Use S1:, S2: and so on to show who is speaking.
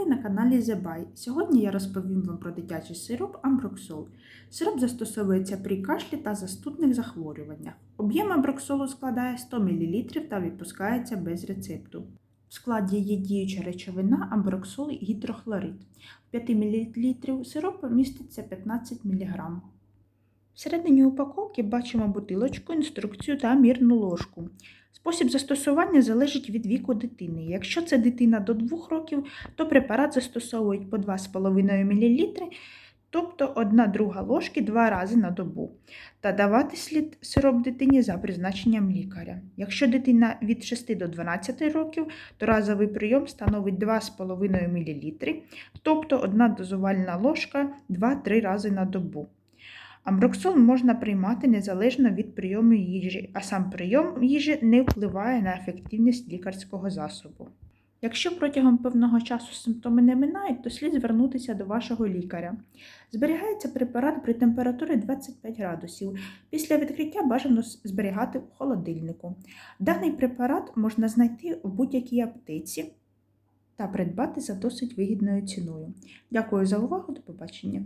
S1: Вітаю на каналі Зебай. Сьогодні я розповім вам про дитячий сироп Амброксол. Сироп застосовується при кашлі та застудних захворюваннях. Об'єм амброксолу складає 100 мл та відпускається без рецепту. В складі є діюча речовина амброксол і гідрохлорид. В 5 мл сиропу міститься 15 мг. Всередині упаковки бачимо бутилочку, інструкцію та мірну ложку. Спосіб застосування залежить від віку дитини. Якщо це дитина до 2 років, то препарат застосовують по 2,5 мл, тобто 1 друга ложки 2 рази на добу. Та давати слід сироп дитині за призначенням лікаря. Якщо дитина від 6 до 12 років, то разовий прийом становить 2,5 мл, тобто 1 дозувальна ложка 2-3 рази на добу. Амброксол можна приймати незалежно від прийому їжі, а сам прийом їжі не впливає на ефективність лікарського засобу. Якщо протягом певного часу симптоми не минають, то слід звернутися до вашого лікаря. Зберігається препарат при температурі 25 градусів. Після відкриття бажано зберігати у холодильнику. Даний препарат можна знайти в будь-якій аптеці та придбати за досить вигідною ціною. Дякую за увагу, до побачення!